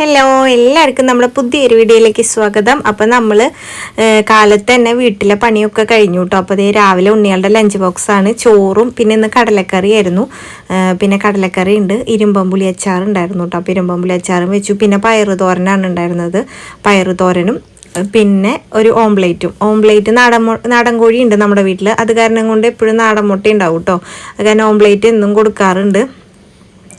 Hello എല്ലാവർക്കും നമ്മുടെ പുതിയൊരു വീഡിയോയിലേക്ക് സ്വാഗതം. അപ്പോൾ നമ്മൾ കാലത്ത് തന്നെ വീട്ടിലെ പണിയൊക്കെ കഴിഞ്ഞു കേട്ടോ അപ്പോൾ അതേ രാവിലെ ഉണ്ണികളുടെ ലഞ്ച് ബോക്സാണ് ചോറും പിന്നെ ഇന്ന് കടലക്കറി ആയിരുന്നു. പിന്നെ കടലക്കറി ഉണ്ട്. ഇരുമ്പമ്പുളി അച്ചാർ ഉണ്ടായിരുന്നു കേട്ടോ അപ്പോൾ ഇരുമ്പമ്പുളി അച്ചാറും വെച്ചു. പിന്നെ പയറ് തോരനാണ് ഉണ്ടായിരുന്നത്. പയറ് തോരനും പിന്നെ ഒരു ഓംപ്ലേറ്റും. ഓംപ്ലേറ്റ് നാടൻ നാടൻ കോഴി ഉണ്ട് നമ്മുടെ വീട്ടിൽ അത് കാരണം കൊണ്ട് എപ്പോഴും നാടൻ മുട്ട ഉണ്ടാവും കേട്ടോ അത് കാരണം ഓംപ്ലേറ്റ് എന്നും കൊടുക്കാറുണ്ട്.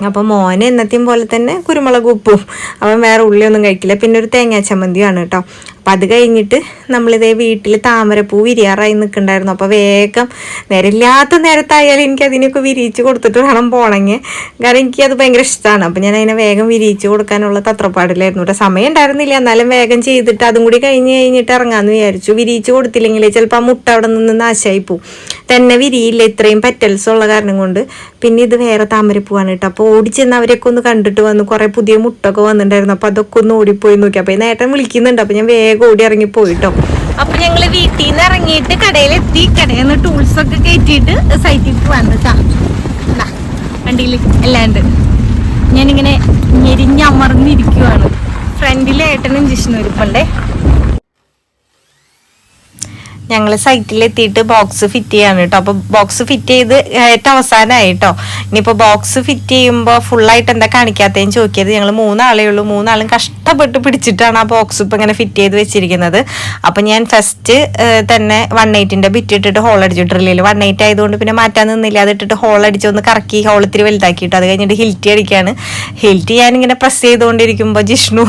അപ്പോൾ മോനെ എന്നത്തെയും പോലെ തന്നെ കുരുമുളക് ഉപ്പും അവൻ വേറെ ഉള്ളിയൊന്നും കഴിക്കില്ല. പിന്നെ ഒരു തേങ്ങാ ചമ്മന്തിയാണ് കേട്ടോ. അപ്പം അത് കഴിഞ്ഞിട്ട് നമ്മളിതേ വീട്ടിൽ താമരപ്പൂ വിരിയാറായി നിൽക്കണ്ടായിരുന്നു അപ്പോൾ വേഗം നേരമില്ലാത്ത നേരത്തായാലും എനിക്ക് അതിനൊക്കെ വിരിയിച്ച് കൊടുത്തിട്ട് വേണം പോണെങ്കിൽ കാരണം എനിക്ക് അത് ഭയങ്കര ഇഷ്ടമാണ് അപ്പം ഞാൻ അതിനെ വേഗം വിരിയിച്ച് കൊടുക്കാനുള്ള തത്രപ്പാടിലായിരുന്നു കേട്ടോ. സമയം ഉണ്ടായിരുന്നില്ല. എന്നാലും വേഗം ചെയ്തിട്ട് അതും കൂടി കഴിഞ്ഞ് കഴിഞ്ഞിട്ട് ഇറങ്ങാമെന്ന് വിചാരിച്ചു. വിരിയിച്ച് കൊടുത്തില്ലെങ്കിൽ ചിലപ്പോൾ ആ മുട്ട അവിടെ നിന്ന് നാശമായി പോവും തന്നെ വിരിയില്ല. ഇത്രയും പെറ്റൽസ് ഉള്ള കാരണം കൊണ്ട്. പിന്നെ ഇത് വേറെ താമരപ്പൂവാണ് കേട്ടോ. അപ്പോൾ ഓടിച്ചെന്ന് അവരൊക്കെ ഒന്ന് കണ്ടിട്ട് വന്നു. കുറേ പുതിയ മുട്ടൊക്കെ വന്നിട്ടുണ്ടായിരുന്നു. അപ്പോൾ അതൊക്കെ ഒന്ന് ഓടിപ്പോയി നോക്കി. അപ്പോൾ ഈ നേട്ടൻ വിളിക്കുന്നുണ്ട്. അപ്പോൾ ഞാൻ വേഗം ഓടി ഇറങ്ങി പോയിട്ടോ. അപ്പൊ ഞങ്ങൾ വീട്ടിൽ നിന്ന് ഇറങ്ങിയിട്ട് കടയിലെത്തി. കടയിൽ നിന്ന് ടൂൾസ് ഒക്കെ കയറ്റിയിട്ട് സൈറ്റിൽ വന്നു വണ്ടിയിൽ അല്ലാണ്ട് ഞാനിങ്ങനെ ഞെരിഞ്ഞമർന്നിരിക്കുവാണ് ഫ്രണ്ടിൽ ഏട്ടനും ജിഷ്ണു ഇരിപ്പുണ്ടേ. ഞങ്ങൾ സൈറ്റിലെത്തിയിട്ട് ബോക്സ് ഫിറ്റ് ചെയ്യാണ് കേട്ടോ അപ്പോൾ ബോക്സ് ഫിറ്റ് ചെയ്ത് ഏറ്റവും അവസാനമായി കേട്ടോ ഇനിയിപ്പോൾ ബോക്സ് ഫിറ്റ് ചെയ്യുമ്പോൾ ഫുള്ളായിട്ട് എന്താ കാണിക്കാത്തതെന്ന് ചോദിക്കരുത്. ഞങ്ങൾ മൂന്നാളേ ഉള്ളൂ. മൂന്നാളും കഷ്ടപ്പെട്ട് പിടിച്ചിട്ടാണ് ആ ബോക്സ് ഇപ്പം ഇങ്ങനെ ഫിറ്റ് ചെയ്ത് വെച്ചിരിക്കുന്നത്. അപ്പം ഞാൻ ഫസ്റ്റ് തന്നെ വൺ എയ്റ്റിന്റെ ബിറ്റ് ഇട്ടിട്ട് ഹോൾ അടിച്ചു ഡ്രില്ലിൽ വൺ എയ്റ്റ് ആയതുകൊണ്ട് പിന്നെ മാറ്റാൻ നിന്നില്ല. അത് ഇട്ടിട്ട് ഹോൾ അടിച്ച് ഒന്ന് കറക്കി ഹോൾ ഇത്തിരി വലുതാക്കിയിട്ട് അത് കഴിഞ്ഞിട്ട് ഹിൽറ്റി അടിക്കുകയാണ് ഹിൽറ്റി ഞാനിങ്ങനെ പ്രസ് ചെയ്തുകൊണ്ടിരിക്കുമ്പോൾ ജിഷ്ണു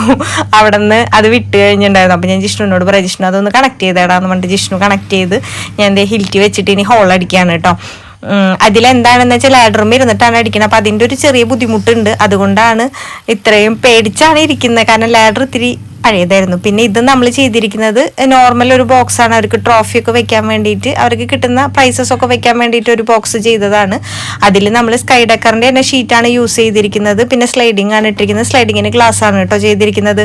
അവിടെ നിന്ന് അത് വിട്ട് കഴിഞ്ഞിട്ടുണ്ടായിരുന്നു. അപ്പം ഞാൻ ജിഷ്ണുവിനോട് പറയാം ജിഷ്ണു അതൊന്ന് കണക്ട് ചെയ്തേടാന്ന് പറഞ്ഞിട്ട് ജിഷ്ണു കണക്ട് ചെയ്ത് ഞാൻ ഹിൽറ്റി വെച്ചിട്ട് ഇനി ഹോൾ അടിക്കുകയാണ് കേട്ടോ അതിലെന്താണെന്ന് വെച്ചാൽ ലാഡറും ഇരുന്നിട്ടാണ് അടിക്കുന്നത് അപ്പം അതിന്റെ ഒരു ചെറിയ ബുദ്ധിമുട്ടുണ്ട്. അതുകൊണ്ടാണ് ഇത്രയും പേടിച്ചാണ് ഇരിക്കുന്നത്. കാരണം ലാഡർ ഇത്തിരി പഴയതായിരുന്നു. പിന്നെ ഇത് നമ്മൾ ചെയ്തിരിക്കുന്നത് നോർമൽ ഒരു ബോക്സ് ആണ്. അവർക്ക് ട്രോഫി ഒക്കെ വെക്കാൻ വേണ്ടിയിട്ട് അവർക്ക് കിട്ടുന്ന പ്രൈസസ് ഒക്കെ വെക്കാൻ വേണ്ടിയിട്ട് ഒരു ബോക്സ് ചെയ്തതാണ്. അതിൽ നമ്മൾ സ്കൈ ഡക്കറിന്റെ തന്നെ ഷീറ്റാണ് യൂസ് ചെയ്തിരിക്കുന്നത്. പിന്നെ സ്ലൈഡിംഗ് ആണ് ഇട്ടിരിക്കുന്നത്. സ്ലൈഡിങ്ങിന് ഗ്ലാസ് ആണ് കേട്ടോ ചെയ്തിരിക്കുന്നത്.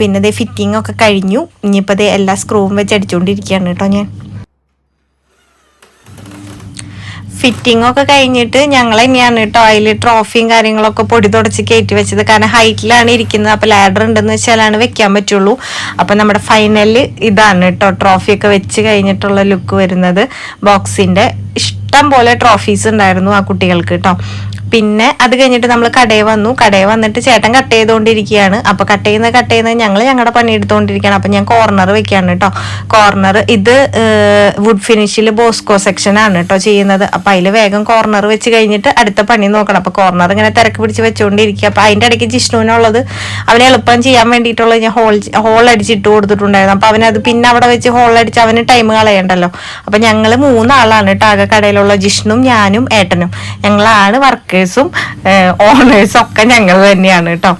പിന്നെ ദേ ഫിറ്റിംഗ് ഒക്കെ കഴിഞ്ഞു. ഇനിയിപ്പോൾ ദേ എല്ലാ സ്ക്രൂവും വെച്ച് അടിച്ചുകൊണ്ടിരിക്കുകയാണ് കേട്ടോ ഞാൻ. ഫിറ്റിംഗ് ഒക്കെ കഴിഞ്ഞിട്ട് ഞങ്ങൾ തന്നെയാണ് കേട്ടോ അതിൽ ട്രോഫിയും കാര്യങ്ങളൊക്കെ പൊടി തുടച്ച് കയറ്റി വെച്ചത്. കാരണം ഹൈറ്റിലാണ് ഇരിക്കുന്നത്. അപ്പോൾ ലാഡർ ഉണ്ടെന്ന് വെച്ചാലാണ് വെക്കാൻ പറ്റുള്ളൂ. അപ്പോൾ നമ്മുടെ ഫൈനൽ ഇതാണ് കേട്ടോ ട്രോഫി ഒക്കെ വെച്ച് കഴിഞ്ഞിട്ടുള്ള ലുക്ക് വരുന്നത്. ബോക്സിന്റെ ഇഷ്ടം പോലെ ട്രോഫീസ് ഉണ്ടായിരുന്നു ആ കുട്ടികൾക്ക് കേട്ടോ. പിന്നെ അത് കഴിഞ്ഞിട്ട് നമ്മൾ കടയിൽ വന്നു. കടയിൽ വന്നിട്ട് ചേട്ടൻ കട്ട് ചെയ്തുകൊണ്ടിരിക്കുകയാണ് അപ്പോൾ കട്ട് ചെയ്യുന്ന കട്ട് ചെയ്യുന്നത് ഞങ്ങൾ ഞങ്ങളുടെ പണി എടുത്തുകൊണ്ടിരിക്കുകയാണ് അപ്പോൾ ഞാൻ കോർണർ വെക്കുകയാണ് കേട്ടോ കോർണർ ഇത് വുഡ് ഫിനിഷിൽ ബോസ്കോ സെക്ഷൻ ആണ് കേട്ടോ ചെയ്യുന്നത്. അപ്പോൾ അതിൽ വേഗം കോർണർ വെച്ച് കഴിഞ്ഞിട്ട് അടുത്ത പണി നോക്കണം. അപ്പോൾ കോർണർ ഇങ്ങനെ തിരക്ക് പിടിച്ച് വെച്ചുകൊണ്ടിരിക്കുക അപ്പോൾ അതിന്റെ ഇടയ്ക്ക് ജിഷ്ണുവിനുള്ളത് അവനെ എളുപ്പം ചെയ്യാൻ വേണ്ടിയിട്ടുള്ള ഞാൻ ഹോൾ ഹോൾ അടിച്ചിട്ട് കൊടുത്തിട്ടുണ്ടായിരുന്നു. അപ്പോൾ അവനത് പിന്നെ അവിടെ വെച്ച് ഹോൾ അടിച്ച് അവന് ടൈം കളയണ്ടല്ലോ. അപ്പോൾ ഞങ്ങൾ മൂന്നാളാണ് കേട്ടോ ആകെ കടയിലുള്ള ജിഷ്ണും ഞാനും ഏട്ടനും. ഞങ്ങളാണ് വർക്കേഴ്സും ഓണേഴ്സും ഒക്കെ ഞങ്ങൾ തന്നെയാണ് കേട്ടോ.